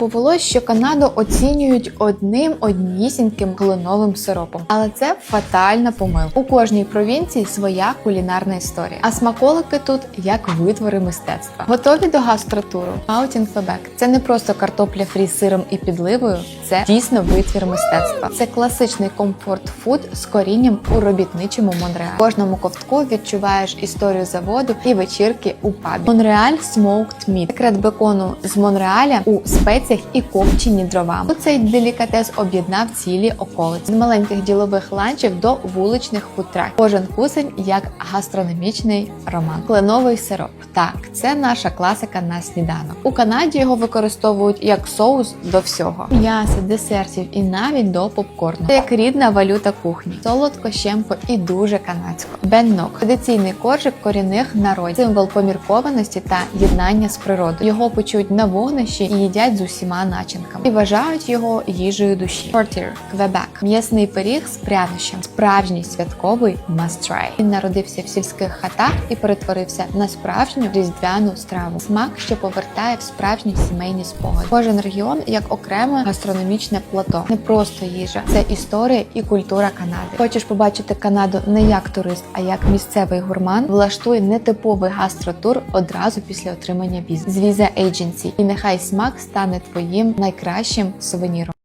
повелось, що Канаду оцінюють одним однісіньким кленовим сиропом, але це фатальна помилка. У кожній провінції своя кулінарна історія. А смаколики тут як витвори мистецтва. Готові до гастротуру? Маутін Квебек це не просто картопля фрі з сиром і підливою, це дійсно витвір мистецтва. Це класичний комфорт-фуд з корінням у робітничому Монреалі. Кожному ковтку відчуваєш історію заводу і вечірки у пабі. Монреаль Smoked Meat. Секрет бекону з Монреаля у спеціях і копчені дровами. Тут цей делікатес об'єднав цілі околиці з маленьких ділових ланчів до вуличних фудтрак. Кожен кусень як гастрономічний роман. Кленовий сироп. Так, це наша класика на сніданок. У Канаді його використовують як соус до всього: м'яса, десертів і навіть до попкорну. Це як рідна валюта кухні. Солодко, щемко і дуже канадсько. Беннок традиційний коржик корінних народів, символ поміркованості та єднання з природою. Його печуть на вогнищі і їдять з усіма начинками. І вважають його їжею душі. Портір Квебек м'ясний пиріг з прянощем, справжній святковий try. Він народився в сільських хатах і перетворився на справжню різдвяну страву. Смак, що повертає в справжні сімейні спогади. Кожен регіон як окреме гастрономічне плато, не просто їжа, це історія і культура Канади. Хочеш побачити Канаду не як турист, а як місцевий гурман, влаштуй нетиповий гастротур одразу після отримання віз з Visa Agency. І нехай смак стане твоїм найкращим сувеніром.